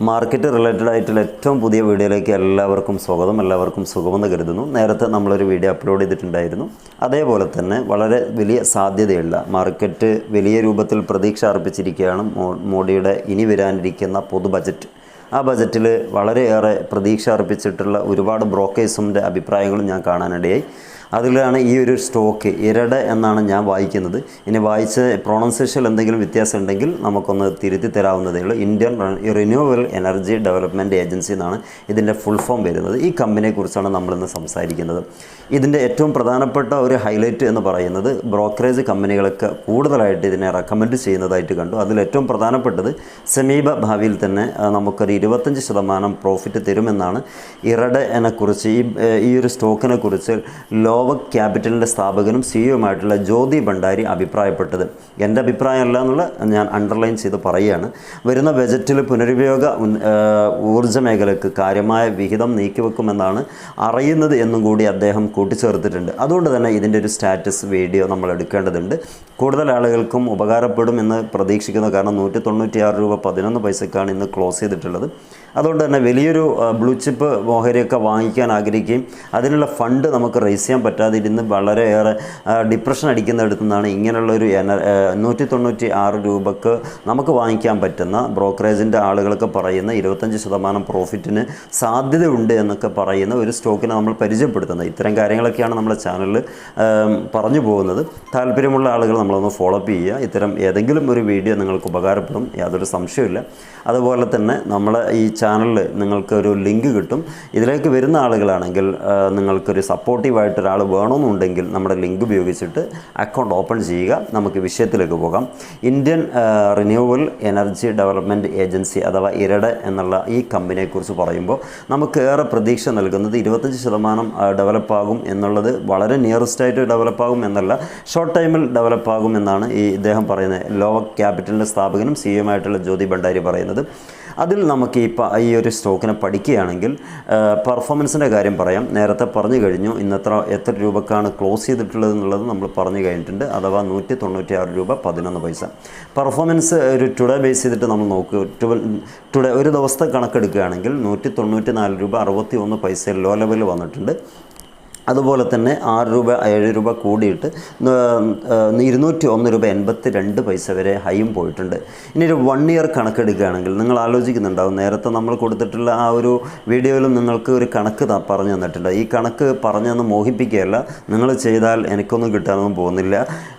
Market related ആയിട്ടുള്ള ഏറ്റവും പുതിയ വീഡിയോയിലേക്ക് എല്ലാവർക്കും സ്വാഗതം. എല്ലാവർക്കും സുഖമെന്ന് കരുതുന്നു. നേരത്തെ നമ്മളൊരു വീഡിയോ അപ്ലോഡ് ചെയ്തിട്ടുണ്ടായിരുന്നു. അതേപോലെ തന്നെ വളരെ വലിയ സാധ്യതയുള്ള മാർക്കറ്റ് വലിയ രൂപത്തിൽ പ്രതീക്ഷ അർപ്പിച്ചിരിക്കുകയാണ് മോഡിയുടെ ഇനി വരാനിരിക്കുന്ന പൊതു ബജറ്റ്. ആ ബജറ്റിൽ വളരെയേറെ പ്രതീക്ഷ അർപ്പിച്ചിട്ടുള്ള ഒരുപാട് ബ്രോക്കേഴ്സിന്റെ അഭിപ്രായങ്ങളും ഞാൻ കാണാനിടയായി. അതിലാണ് ഈ ഒരു സ്റ്റോക്ക് ഇരട എന്നാണ് ഞാൻ വായിക്കുന്നത്. ഇനി വായിച്ച പ്രൊണൗൺസിയേഷൻ എന്തെങ്കിലും വ്യത്യാസം ഉണ്ടെങ്കിൽ നമുക്കൊന്ന് തിരുത്തി തരാവുന്നതേ ഉള്ളൂ. Indian renewal energy development agency എന്നാണ് ഇതിന്റെ ഫുൾ ഫോം വരുന്നത്. ഈ കമ്പനിയെക്കുറിച്ചാണ് നമ്മളിന്ന് സംസാരിക്കുന്നത്. ഇതിന്റെ ഏറ്റവും പ്രധാനപ്പെട്ട ഒരു ഹൈലൈറ്റ് എന്ന് പറയുന്നത് ബ്രോക്കറേജ് കമ്പനികളൊക്കെ കൂടുതലായിട്ട് ഇതിനെ റെക്കമെൻഡ് ചെയ്യുന്നതായിട്ട് കണ്ടു. അതിൽ ഏറ്റവും പ്രധാനപ്പെട്ടത് സമീപ ഭാവിയിൽ തന്നെ നമുക്കൊരു ഇരുപത്തഞ്ച് ശതമാനം പ്രോഫിറ്റ് തരുമെന്നാണ് എന്നെക്കുറിച്ച് ഈ ഈ ഒരു സ്റ്റോക്കിനെ കുറിച്ച് ലോവക് ക്യാപിറ്റലിന്റെ സ്ഥാപകനും സിഇഒയുമായിട്ടുള്ള ജ്യോതി ഭണ്ഡാരി അഭിപ്രായപ്പെട്ടത്. എന്റെ അഭിപ്രായമല്ല എന്നുള്ള ഞാൻ അണ്ടർലൈൻ ചെയ്ത് പറയുകയാണ്. വരുന്ന ബജറ്റിൽ പുനരുപയോഗ ഊർജ മേഖലയ്ക്ക് കാര്യമായ വിഹിതം നീക്കിവെക്കുമെന്നാണ് അറിയുന്നത് എന്നും കൂടി അദ്ദേഹം കൂട്ടിച്ചേർത്തിട്ടുണ്ട്. അതുകൊണ്ട് തന്നെ ഇതിന്റെ ഒരു സ്റ്റാറ്റസ് വീഡിയോ നമ്മൾ എടുക്കേണ്ടതുണ്ട്. കൂടുതൽ ആളുകൾക്കും ഉപകാരപ്പെടും എന്ന് പ്രതീക്ഷിക്കുന്നു കാരണം നൂറ്റി തൊണ്ണൂറ്റിയാറ് രൂപ പതിനൊന്ന് പൈസക്കാണ് ഇന്ന് ക്ലോസ് ചെയ്തിട്ടുള്ളത്. അതുകൊണ്ട് തന്നെ വലിയൊരു ബ്ലൂ ചിപ്പ് ഓഹരിയൊക്കെ വാങ്ങിക്കാൻ ആഗ്രഹിക്കുകയും അതിനുള്ള ഫണ്ട് നമുക്ക് റേസ് ചെയ്യാൻ പറ്റാതെ ഇരുന്ന് വളരെയേറെ ഡിപ്രഷൻ അടിക്കുന്നിടത്തു നിന്നാണ് ഇങ്ങനെയുള്ള ഒരു എന നൂറ്റി തൊണ്ണൂറ്റി ആറ് രൂപക്ക് നമുക്ക് വാങ്ങിക്കാൻ പറ്റുന്ന ബ്രോക്കറേജിന്റെ ആളുകളൊക്കെ പറയുന്ന ഇരുപത്തഞ്ച് ശതമാനം പ്രോഫിറ്റിന് സാധ്യതയുണ്ട് എന്നൊക്കെ പറയുന്ന ഒരു സ്റ്റോക്കിനെ നമ്മൾ പരിചയപ്പെടുത്തുന്നത്. ഇത്തരം കാര്യങ്ങളൊക്കെയാണ് നമ്മുടെ ചാനലിൽ പറഞ്ഞു പോകുന്നത്. താല്പര്യമുള്ള ആളുകൾ നമ്മളൊന്ന് ഫോളോ അപ്പ് ചെയ്യുക. ഇത്തരം ഏതെങ്കിലും ഒരു വീഡിയോ നിങ്ങൾക്ക് ഉപകാരപ്പെടും. യാതൊരു സംശയമില്ല അതുപോലെ തന്നെ നമ്മളെ ഈ ചാനലിൽ നിങ്ങൾക്ക് ഒരു ലിങ്ക് കിട്ടും. ഇതിലേക്ക് വരുന്ന ആളുകളാണെങ്കിൽ നിങ്ങൾക്കൊരു സപ്പോർട്ടീവായിട്ട് ഒരാൾ വേണമെന്നുണ്ടെങ്കിൽ നമ്മുടെ ലിങ്ക് ഉപയോഗിച്ചിട്ട് അക്കൗണ്ട് ഓപ്പൺ ചെയ്യുക. നമുക്ക് വിഷയത്തിലേക്ക് പോകാം. Indian renewal energy development agency അഥവാ ഇരട എന്നുള്ള ഈ കമ്പനിയെക്കുറിച്ച് പറയുമ്പോൾ നമുക്ക് ഏറെ പ്രതീക്ഷ നൽകുന്നത് ഇരുപത്തഞ്ച് ശതമാനം ഡെവലപ്പാകും എന്നുള്ളത് വളരെ നിയറസ്റ്റ് ആയിട്ട് ഡെവലപ്പാകും എന്നല്ല ഷോർട്ട് ടൈമിൽ ഡെവലപ്പാകും എന്നാണ് ഈ ഇദ്ദേഹം പറയുന്നത്. ലോ ക്യാപിറ്റലിന്റെ സ്ഥാപകനും സി എമായിട്ടുള്ള ജ്യോതി ഭണ്ഡാരി പറയുന്നത്. അതിൽ നമുക്ക് ഈ ഈ ഒരു സ്റ്റോക്കിനെ പഠിക്കുകയാണെങ്കിൽ പെർഫോമൻസിന്റെ കാര്യം പറയാം. നേരത്തെ പറഞ്ഞു കഴിഞ്ഞു ഇന്നത്ര എത്ര രൂപക്കാണ് ക്ലോസ് ചെയ്തിട്ടുള്ളത് എന്നുള്ളത് നമ്മൾ പറഞ്ഞു കഴിഞ്ഞിട്ടുണ്ട്. അഥവാ നൂറ്റി തൊണ്ണൂറ്റി ആറ് രൂപ പതിനൊന്ന് പൈസ. പെർഫോമൻസ് ഒരു ടുഡേ ബേസ് ചെയ്തിട്ട് നമ്മൾ നോക്കുക ടുഡേ ഒരു ദിവസത്തെ കണക്കെടുക്കുകയാണെങ്കിൽ നൂറ്റി തൊണ്ണൂറ്റി നാല് രൂപ അറുപത്തി ഒന്ന് പൈസ ലോ ലെവൽ വന്നിട്ടുണ്ട്. അതുപോലെ തന്നെ ആറ് രൂപ ഏഴ് രൂപ കൂടിയിട്ട് ഇരുന്നൂറ്റി ഒന്ന് രൂപ എൺപത്തി രണ്ട് പൈസ വരെ ഹൈയും പോയിട്ടുണ്ട്. ഇനി ഒരു വൺ ഇയർ കണക്കെടുക്കുകയാണെങ്കിൽ നിങ്ങൾ ആലോചിക്കുന്നുണ്ടാവും. നേരത്തെ നമ്മൾ കൊടുത്തിട്ടുള്ള ആ ഒരു വീഡിയോയിലും നിങ്ങൾക്ക് ഒരു കണക്ക് പറഞ്ഞു തന്നിട്ടുണ്ട്. ഈ കണക്ക് പറഞ്ഞു പറഞ്ഞൊന്ന് മോഹിപ്പിക്കുകയല്ല. നിങ്ങൾ ചെയ്താൽ എനിക്കൊന്നും കിട്ടാനൊന്നും പോകുന്നില്ല.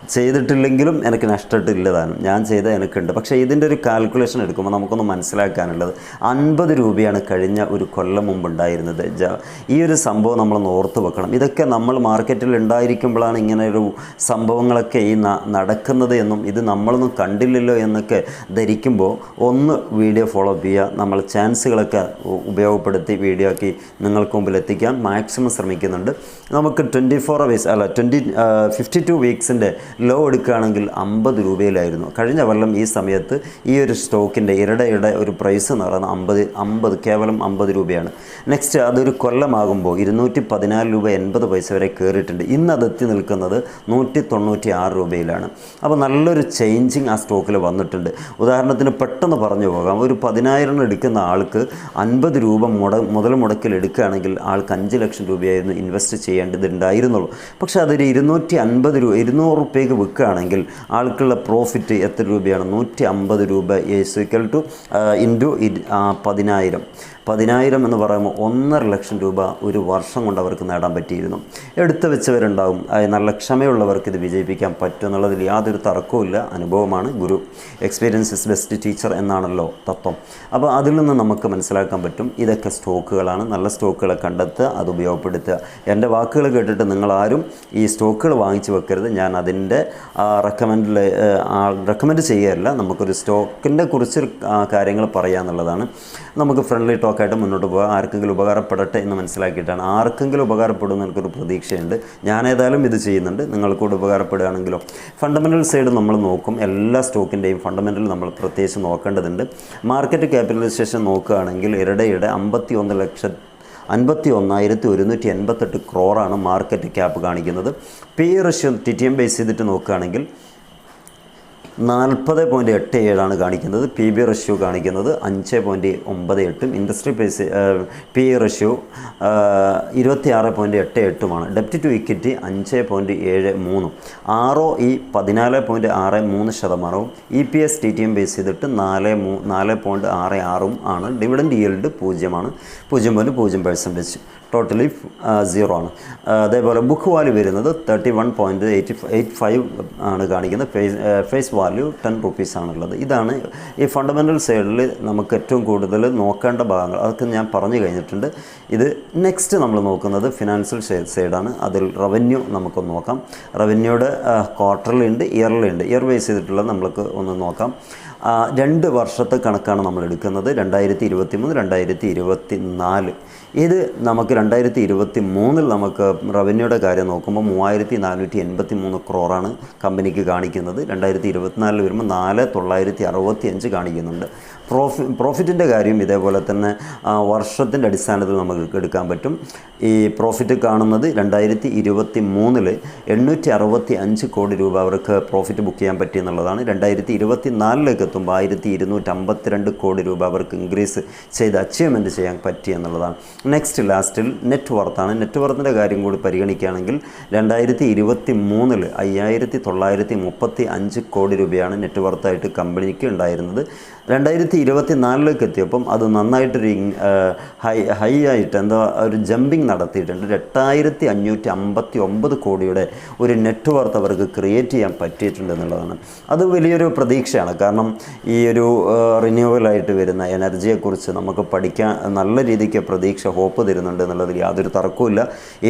ചെയ്തിട്ടില്ലെങ്കിലും എനിക്ക് നഷ്ടമായിട്ടില്ല താനും. ഞാൻ ചെയ്ത എനിക്കുണ്ട്. പക്ഷേ ഇതിന്റെ ഒരു കാൽക്കുലേഷൻ എടുക്കുമ്പോൾ നമുക്കൊന്ന് മനസ്സിലാക്കാനുള്ളത് അൻപത് രൂപയാണ് കഴിഞ്ഞ ഒരു കൊല്ലം മുമ്പുണ്ടായിരുന്നത് ജ- ഈ ഒരു സംഭവം നമ്മൾ ഓർത്ത് വെക്കണം. ഇതൊക്കെ നമ്മൾ മാർക്കറ്റിൽ ഉണ്ടായിരിക്കുമ്പോഴാണ് ഇങ്ങനെ ഒരു സംഭവങ്ങളൊക്കെ ഈ നടക്കുന്നത് എന്നും ഇത് നമ്മളൊന്നും കണ്ടില്ലല്ലോ എന്നൊക്കെ ധരിക്കുമ്പോൾ ഒന്ന് വീഡിയോ ഫോളോ അപ്പ് ചെയ്യുക. നമ്മൾ ചാൻസുകളൊക്കെ ഉപയോഗപ്പെടുത്തി വീഡിയോ ആക്കി നിങ്ങൾക്ക് മുമ്പിൽ എത്തിക്കാൻ മാക്സിമം ശ്രമിക്കുന്നുണ്ട്. നമുക്ക് ട്വന്റി ഫോർ അല്ല ട്വന്റി ഫിഫ്റ്റി ടു വീക്സിന്റെ ലോ എടുക്കുകയാണെങ്കിൽ അമ്പത് രൂപയിലായിരുന്നു. കഴിഞ്ഞ കൊല്ലം ഈ സമയത്ത് ഈ ഒരു സ്റ്റോക്കിന്റെ ഇരടയുടെ ഒരു പ്രൈസ് എന്ന് പറയുന്നത് അമ്പത് അമ്പത് കേവലം അമ്പത് രൂപയാണ്. നെക്സ്റ്റ് അതൊരു കൊല്ലമാകുമ്പോൾ ഇരുന്നൂറ്റി പതിനാല് രൂപ എൺപത് പൈസ വരെ കയറിയിട്ടുണ്ട്. ഇന്ന് അതെത്തി നിൽക്കുന്നത് നൂറ്റി തൊണ്ണൂറ്റി ആറ് രൂപയിലാണ്. അപ്പോൾ നല്ലൊരു ചേഞ്ചിങ് ആ സ്റ്റോക്കിൽ വന്നിട്ടുണ്ട്. ഉദാഹരണത്തിന് പെട്ടെന്ന് പറഞ്ഞു പോകാം. ഒരു പതിനായിരം എടുക്കുന്ന ആൾക്ക് അൻപത് രൂപ മുട മുതൽ മുടക്കിൽ എടുക്കുകയാണെങ്കിൽ ആൾക്ക് അഞ്ച് ലക്ഷം രൂപയായിരുന്നു ഇൻവെസ്റ്റ് ചെയ്യേണ്ടതുണ്ടായിരുന്നുള്ളൂ. പക്ഷേ അതൊരു ഇരുന്നൂറ്റി അൻപത് രൂപ ഇരുന്നൂറ് റുപ്യക്ക് വിൽക്കുകയാണെങ്കിൽ ആൾക്കുള്ള പ്രോഫിറ്റ് എത്ര രൂപയാണ്? നൂറ്റി അമ്പത് രൂപ ഈസ് ഈക്വൽ ടു ഇന്റു പതിനായിരം. പതിനായിരം എന്ന് പറയുമ്പോൾ ഒന്നര ലക്ഷം രൂപ ഒരു വർഷം കൊണ്ട് അവർക്ക് നേടാൻ പറ്റിയിരുന്നു. എടുത്തു വെച്ചവരുണ്ടാവും. അത് നല്ല ക്ഷമയുള്ളവർക്ക് ഇത് വിജയിപ്പിക്കാൻ പറ്റും എന്നുള്ളതിൽ യാതൊരു തർക്കവുമില്ല അനുഭവമാണ് ഗുരു. എക്സ്പീരിയൻസ് ഇസ് ബെസ്റ്റ് ടീച്ചർ എന്നാണല്ലോ തത്വം. അപ്പോൾ അതിൽ നിന്ന് നമുക്ക് മനസ്സിലാക്കാൻ പറ്റും. ഇതൊക്കെ സ്റ്റോക്കുകളാണ്. നല്ല സ്റ്റോക്കുകളെ കണ്ടെത്തുക അത് ഉപയോഗപ്പെടുത്തുക. എന്റെ വാക്കുകൾ കേട്ടിട്ട് നിങ്ങളാരും ഈ സ്റ്റോക്കുകൾ വാങ്ങിച്ചു വെക്കരുത്. ഞാൻ അതിന്റെ റെക്കമെൻഡിൽ റെക്കമെൻഡ് ചെയ്യുകയല്ല. നമുക്കൊരു സ്റ്റോക്കിന്റെ കുറിച്ച് കാര്യങ്ങൾ പറയാന്നുള്ളതാണ്. നമുക്ക് ഫ്രണ്ട്ലി ടോക്കായിട്ട് മുന്നോട്ട് പോകാം ആർക്കെങ്കിലും ഉപകാരപ്പെടട്ടെ എന്ന് മനസ്സിലാക്കിയിട്ടാണ്. ആർക്കെങ്കിലും ഉപകാരപ്പെടും എന്ന് എനിക്കൊരു പ്രതീക്ഷയുണ്ട്. ഞാൻ ഏതായാലും ഇത് ചെയ്യുന്നുണ്ട്. നിങ്ങൾക്കൂടെ ഉപകാരപ്പെടുകയാണെങ്കിലോ. ഫണ്ടമെന്റൽ സൈഡ് നമ്മൾ നോക്കും. എല്ലാ സ്റ്റോക്കിന്റെയും ഫണ്ടമെന്റൽ നമ്മൾ പ്രത്യേകിച്ച് നോക്കേണ്ടതുണ്ട്. മാർക്കറ്റ് ക്യാപിറ്റലൈസേഷൻ നോക്കുകയാണെങ്കിൽ ഇരടയുടെ അമ്പത്തി ഒന്ന് ലക്ഷം അൻപത്തി ഒന്നായിരത്തി ഒരുന്നൂറ്റി എൺപത്തെട്ട് ക്രോറാണ് മാർക്കറ്റ് ക്യാപ്പ് കാണിക്കുന്നത്. PE ratio T T M base ചെയ്തിട്ട് നോക്കുകയാണെങ്കിൽ നാൽപ്പത് പോയിന്റ് എട്ട് ഏഴാണ് കാണിക്കുന്നത്. പി ബി റഷ്യോ കാണിക്കുന്നത് അഞ്ച് പോയിന്റ് ഒമ്പത് എട്ടും. Industry PE's P E ratio ഇരുപത്തി ആറ് പോയിന്റ് എട്ട് എട്ടുമാണ്. ഡെപ്റ്റ് ടു ഇക്വിറ്റി അഞ്ച് പോയിന്റ് ഏഴ് മൂന്നും. ആർ ഒ ഇ പതിനാല് പോയിന്റ് ആറ് മൂന്ന് ശതമാനവും. E P S T T M base ചെയ്തിട്ട് നാല് മൂ നാല് പോയിന്റ് ആറ് ആറും ആണ്. ഡിവിഡൻഡ് yield പൂജ്യമാണ്. പൂജ്യം പോയിന്റ് പൂജ്യം പെർസെന്റേജ് ടോട്ടലി സീറോ ആണ്. ആ, അതേപോലെ ബുക്ക് വാല്യൂ വരുന്നത് thirty one point eighty eight five ആണ് കാണിക്കുന്നത്. Face face value ten rupees ആണുള്ളത്. ഇതാണ് ഈ ഫണ്ടമെന്റൽ സൈഡിൽ നമുക്ക് ഏറ്റവും കൂടുതൽ നോക്കേണ്ട ഭാഗങ്ങൾ. അതൊക്കെ ഞാൻ പറഞ്ഞു കഴിഞ്ഞിട്ടുണ്ട്. ഇത് നെക്സ്റ്റ് നമ്മൾ നോക്കുന്നത് ഫിനാൻഷ്യൽ സൈഡാണ് അതിൽ റവന്യൂ നമുക്കൊന്ന് നോക്കാം. റവന്യൂയുടെ ക്വാർട്ടർലി ഉണ്ട് ഇയർലി ഉണ്ട്. ഇയർ ബേസ് ചെയ്തിട്ടുള്ളത് നമ്മൾക്ക് ഒന്ന് നോക്കാം. രണ്ട് വർഷത്തെ കണക്കാണ് നമ്മൾ എടുക്കുന്നത് രണ്ടായിരത്തി ഇരുപത്തി മൂന്ന് രണ്ടായിരത്തി ഇരുപത്തി നാല് ഇത് നമുക്ക് രണ്ടായിരത്തി ഇരുപത്തി മൂന്നിൽ നമുക്ക് റവന്യൂയുടെ കാര്യം നോക്കുമ്പോൾ മൂവായിരത്തി നാനൂറ്റി എൺപത്തി മൂന്ന് ക്രോറാണ് കമ്പനിക്ക് കാണിക്കുന്നത്. രണ്ടായിരത്തി ഇരുപത്തിനാലിൽ വരുമ്പോൾ നാല് തൊള്ളായിരത്തി അറുപത്തി അഞ്ച് കാണിക്കുന്നുണ്ട്. പ്രോഫി പ്രോഫിറ്റിന്റെ കാര്യം ഇതേപോലെ തന്നെ വർഷത്തിന്റെ അടിസ്ഥാനത്തിൽ നമുക്ക് എടുക്കാൻ പറ്റും. ഈ പ്രോഫിറ്റ് കാണുന്നത് രണ്ടായിരത്തി ഇരുപത്തി മൂന്നിൽ എണ്ണൂറ്റി അറുപത്തി അഞ്ച് കോടി രൂപ അവർക്ക് പ്രോഫിറ്റ് ബുക്ക് ചെയ്യാൻ പറ്റി എന്നുള്ളതാണ്. രണ്ടായിരത്തി ഇരുപത്തി നാലിലേക്ക് എത്തുമ്പോൾ ആയിരത്തി ഇരുന്നൂറ്റി അമ്പത്തിരണ്ട് കോടി രൂപ അവർക്ക് ഇൻക്രീസ് ചെയ്ത് അച്ചീവ്മെന്റ് ചെയ്യാൻ പറ്റി എന്നുള്ളതാണ്. നെക്സ്റ്റ് ലാസ്റ്റിൽ നെറ്റ് വർത്താണ് നെറ്റ് വർത്തിന്റെ കാര്യം കൂടി പരിഗണിക്കുകയാണെങ്കിൽ രണ്ടായിരത്തി ഇരുപത്തി മൂന്നിൽ അയ്യായിരത്തി തൊള്ളായിരത്തി മുപ്പത്തി അഞ്ച് കോടി രൂപയാണ് നെറ്റ് വർത്തായിട്ട് കമ്പനിക്ക് ഉണ്ടായിരുന്നത്. രണ്ടായിരത്തി ഇരുപത്തി നാലിലേക്ക് എത്തിയപ്പം അത് നന്നായിട്ടൊരു ഹൈ ഹൈ ആയിട്ട് എന്തോ ഒരു ജമ്പിങ് നടത്തിയിട്ടുണ്ട്. എട്ടായിരത്തി അഞ്ഞൂറ്റി അമ്പത്തി ഒമ്പത് കോടിയുടെ ഒരു നെറ്റ്വർത്ത് അവർക്ക് ക്രിയേറ്റ് ചെയ്യാൻ പറ്റിയിട്ടുണ്ട് എന്നുള്ളതാണ്. അത് വലിയൊരു പ്രതീക്ഷയാണ്. കാരണം ഈ ഒരു റിന്യൂവലായിട്ട് വരുന്ന എനർജിയെക്കുറിച്ച് നമുക്ക് പഠിക്കാൻ നല്ല രീതിക്ക് പ്രതീക്ഷ ഹോപ്പ് തരുന്നുണ്ട് എന്നുള്ളതിൽ യാതൊരു തർക്കവുമില്ല.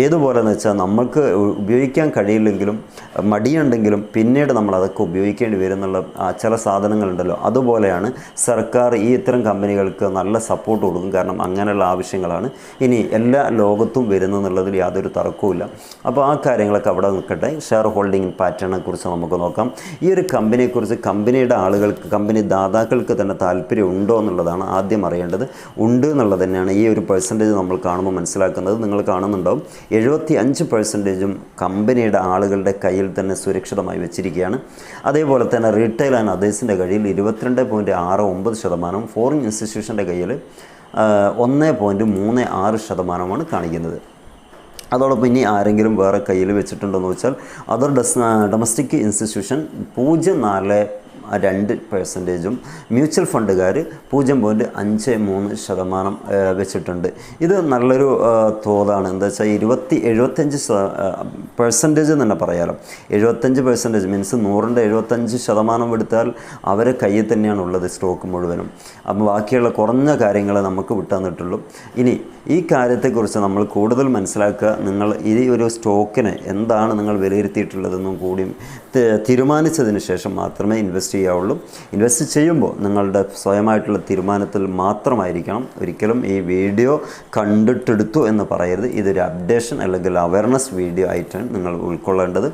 ഏതുപോലെ എന്ന് വെച്ചാൽ നമുക്ക് ഉപയോഗിക്കാൻ കഴിയില്ലെങ്കിലും മടിയുണ്ടെങ്കിലും പിന്നീട് നമ്മൾ അതൊക്കെ ഉപയോഗിക്കേണ്ടി വരും എന്നുള്ള ചില സാധനങ്ങളുണ്ടല്ലോ. അതുപോലെയാണ് സർക്കാർ ഈ ഇത്തരം കമ്പനികൾക്ക് നല്ല സപ്പോർട്ട് കൊടുക്കും. കാരണം അങ്ങനെയുള്ള ആവശ്യങ്ങളാണ്. ഇനി എല്ലാ ലോകത്തും വരുന്നെന്നുള്ളതിൽ യാതൊരു തർക്കവുമില്ല. അപ്പോൾ ആ കാര്യങ്ങളൊക്കെ അവിടെ നിൽക്കട്ടെ. ഷെയർ ഹോൾഡിംഗ് പാറ്റേണിനെ കുറിച്ച് നമുക്ക് നോക്കാം. ഈ ഒരു കമ്പനിയെക്കുറിച്ച് കമ്പനിയുടെ ആളുകൾക്ക് കമ്പനി ദാതാക്കൾക്ക് തന്നെ താല്പര്യം ഉണ്ടോ എന്നുള്ളതാണ് ആദ്യം അറിയേണ്ടത്. ഉണ്ട് എന്നുള്ളത് തന്നെയാണ് ഈ ഒരു പെർസെന്റേജ് നമ്മൾ കാണുമ്പോൾ മനസ്സിലാക്കുന്നത്. നിങ്ങൾ കാണുന്നുണ്ടാവും. എഴുപത്തി അഞ്ച് പെർസെന്റേജും കമ്പനിയുടെ ആളുകളുടെ കയ്യിൽ തന്നെ സുരക്ഷിതമായി വെച്ചിരിക്കുകയാണ്. അതേപോലെ തന്നെ റീറ്റെയിൽ ആൻഡ് അതേഴ്സിന്റെ കയ്യിൽ ഇരുപത്തിരണ്ട് പോയിന്റ് ആറ് ഒമ്പത് ശതമാനം ഫോറിൻ ഇൻസ്റ്റിറ്റ്യൂഷന്റെ കയ്യിൽ ഒന്ന് പോയിന്റ് മൂന്ന് ആറ് ശതമാനമാണ് കാണിക്കുന്നത്. അതോടൊപ്പം ഇനി ആരെങ്കിലും വേറെ കയ്യിൽ വെച്ചിട്ടുണ്ടോയെന്ന് വെച്ചാൽ അതർ ഡസ് ഡൊമസ്റ്റിക് ഇൻസ്റ്റിറ്റ്യൂഷൻ പൂജ്യം നാല് രണ്ട് പെർസെന്റേജും മ്യൂച്വൽ ഫണ്ടുകാർ പൂജ്യം പോയിന്റ് അഞ്ച് മൂന്ന് ശതമാനം വെച്ചിട്ടുണ്ട്. ഇത് നല്ലൊരു തോതാണ്. എന്താ വെച്ചാൽ ഇരുപത്തി എഴുപത്തഞ്ച് പെർസെന്റേജ് എന്ന് തന്നെ പറയാലോ. എഴുപത്തഞ്ച് പെർസെന്റേജ് മീൻസ് നൂറിന്റെ എഴുപത്തഞ്ച് ശതമാനം എടുത്താൽ അവരെ കയ്യിൽ തന്നെയാണ് ഉള്ളത് സ്റ്റോക്ക് മുഴുവനും. അപ്പോൾ ബാക്കിയുള്ള കുറഞ്ഞ കാര്യങ്ങൾ നമുക്ക് വിട്ടാന്നിട്ടുള്ളൂ ഇനി ഈ കാര്യത്തെക്കുറിച്ച് നമ്മൾ കൂടുതൽ മനസ്സിലാക്കുക. നിങ്ങൾ ഈ ഒരു സ്റ്റോക്കിനെ എന്താണ് നിങ്ങൾ വിലയിരുത്തിയിട്ടുള്ളതെന്നും കൂടിയും തീരുമാനിച്ചതിന് ശേഷം മാത്രമേ ഇൻവെസ്റ്റ് ചെയ്യാവുള്ളൂ. ഇൻവെസ്റ്റ് ചെയ്യുമ്പോൾ നിങ്ങളുടെ സ്വയമായിട്ടുള്ള തീരുമാനത്തിൽ മാത്രമായിരിക്കണം. ഒരിക്കലും ഈ വീഡിയോ കണ്ടിട്ടെടുത്തു എന്ന് പറയരുത്. ഇതൊരു അപ്ഡേഷൻ അല്ലെങ്കിൽ അവയർനെസ് വീഡിയോ ആയിട്ടാണ് നിങ്ങൾ ഉൾക്കൊള്ളേണ്ടത്.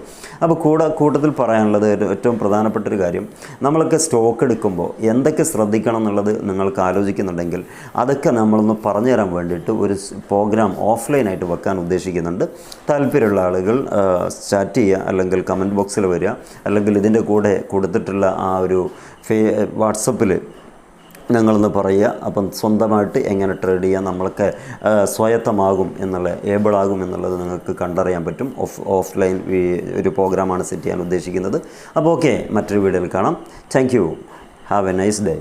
അപ്പോൾ കൂടെ കൂട്ടത്തിൽ പറയാനുള്ളത് ഏറ്റവും പ്രധാനപ്പെട്ട ഒരു കാര്യം. നമ്മളൊക്കെ സ്റ്റോക്ക് എടുക്കുമ്പോൾ എന്തൊക്കെ ശ്രദ്ധിക്കണം എന്നുള്ളത് നിങ്ങൾക്ക് ആലോചിക്കുന്നുണ്ടെങ്കിൽ അതൊക്കെ നമ്മളൊന്ന് പറഞ്ഞു തരാൻ വേണ്ടിയിട്ട് ഒരു പ്രോഗ്രാം ഓഫ്ലൈനായിട്ട് വെക്കാൻ ഉദ്ദേശിക്കുന്നുണ്ട്. താല്പര്യമുള്ള ആളുകൾ ചാറ്റ് ചെയ്യുക അല്ലെങ്കിൽ കമന്റ് ബോക്സിൽ വരിക. അല്ലെങ്കിൽ ഇതിന്റെ കൂടെ കൊടുത്തിട്ടുള്ള ആ ഒരു ഫേ വാട്സപ്പിൽ ഞങ്ങളൊന്ന് പറയുക. അപ്പം സ്വന്തമായിട്ട് എങ്ങനെ ട്രേഡ് ചെയ്യാം നമ്മളൊക്കെ സ്വയത്തമാകും എന്നുള്ള ഏബിളാകും എന്നുള്ളത് നിങ്ങൾക്ക് കണ്ടറിയാൻ പറ്റും. ഓഫ് ഓഫ്ലൈൻ ഒരു പ്രോഗ്രാമാണ് സെറ്റ് ചെയ്യാൻ ഉദ്ദേശിക്കുന്നത്. അപ്പോൾ ഓക്കെ മറ്റൊരു വീഡിയോയിൽ കാണാം. Thank you have a nice day